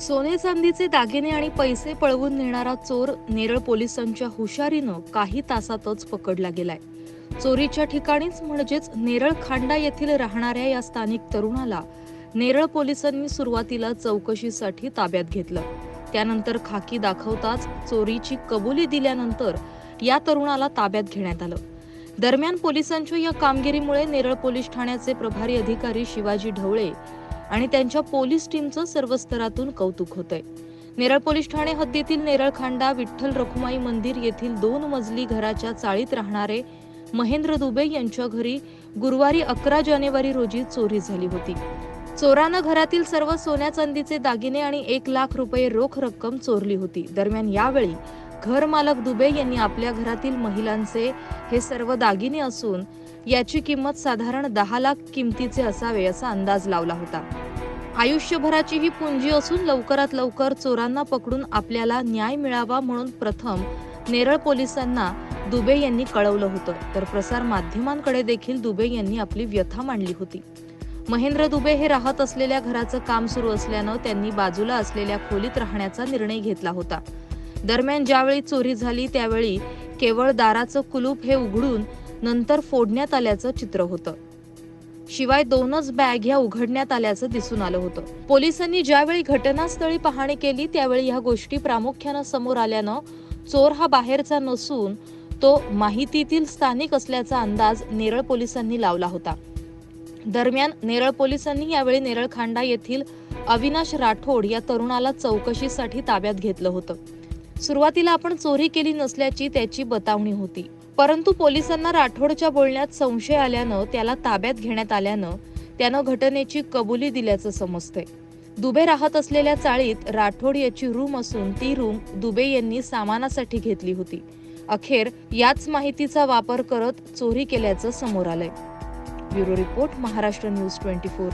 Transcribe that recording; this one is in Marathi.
सोने चांदीचे दागिने आणि पैसे पळवून नेणारा चोर नेरळ पोलिसांच्या हुशारीनं काही तासातच पकडला गेलाय. चोरीच्या ठिकाणीच म्हणजेच नेरळ खांडा येथील राहणाऱ्या या स्थानिक तरुणाला नेरळ पोलिसांनी सुरुवातीला चौकशीसाठी ताब्यात घेतलं. त्यानंतर खाकी दाखवताच चोरीची कबुली दिल्यानंतर या तरुणाला ताब्यात घेण्यात आलं. दरम्यान पोलिसांच्या या कामगिरीमुळे नेरळ पोलीस ठाण्याचे प्रभारी अधिकारी शिवाजी ढवळे आणि त्यांच्या पोलीस टीमचं सर्व स्तरातून कौतुक होतंय. नेरळ पोलीस ठाणे हद्दीतील नेरळखांडा विठ्ठल रखुमाई मंदिर येथील दोन मजली घराच्या चाळीत राहणारे महेंद्र दुबे यांच्या घरी गुरुवारी अकरा जानेवारी रोजी चोरी झाली होती. चोरानं घरातील सर्व सोन्या चांदीचे दागिने आणि एक लाख रुपये रोख रक्कम चोरली होती. दरम्यान यावेळी घर मालक दुबे यांनी आपल्या घरातील महिलांचे हे सर्व दागिने असून याची किंमत साधारण दहा लाख किमतीचे असावे असा अंदाज लावला होता. आयुष्यभराची ही पुंजी असून लवकरात लवकर चोरांना पकडून आपल्याला न्याय मिळावा म्हणून प्रथम नेरळ पोलिसांना दुबे यांनी कळवलं होतं. तर प्रसार माध्यमांकडे देखील दुबे यांनी आपली व्यथा मांडली होती. महेंद्र दुबे हे राहत असलेल्या घराचं काम सुरू असल्यानं त्यांनी बाजूला असलेल्या खोलीत राहण्याचा निर्णय घेतला होता. दरम्यान ज्यावेळी चोरी झाली त्यावेळी केवळ दाराचं कुलूप हे उघडून नंतर फोडण्यात आल्याचं चित्र होतं. शिवाय दोनच बॅग ह्या उघडण्यात आल्याचं दिसून आलं होतं. पोलिसांनी ज्यावेळी घटनास्थळी पाहणी केली त्यावेळी ह्या गोष्टी प्रामुख्यानं समोर आल्यानं चोर हा बाहेरचा नसून तो माहितीतील स्थानिक असल्याचा अंदाज नेरळ पोलिसांनी लावला होता. दरम्यान नेरळ पोलिसांनी यावेळी नेरळ खांडा येथील अविनाश राठोड या तरुणाला चौकशीसाठी ताब्यात घेतलं होतं. सुरुवातीला आपण चोरी केली नसल्याची त्याची बतावणी होती. परंतु पोलिसांना राठोडच्या बोलण्यात संशय आल्यानं त्याला ताब्यात घेण्यात आल्यानं त्यानं घटनेची कबुली दिल्याचं समजतंय. दुबे राहत असलेल्या चाळीत राठोड याची रूम असून ती रूम दुबे यांनी सामानासाठी घेतली होती. अखेर याच माहितीचा वापर करत चोरी केल्याचं समोर आलंय. Bureau report Maharashtra news twenty four.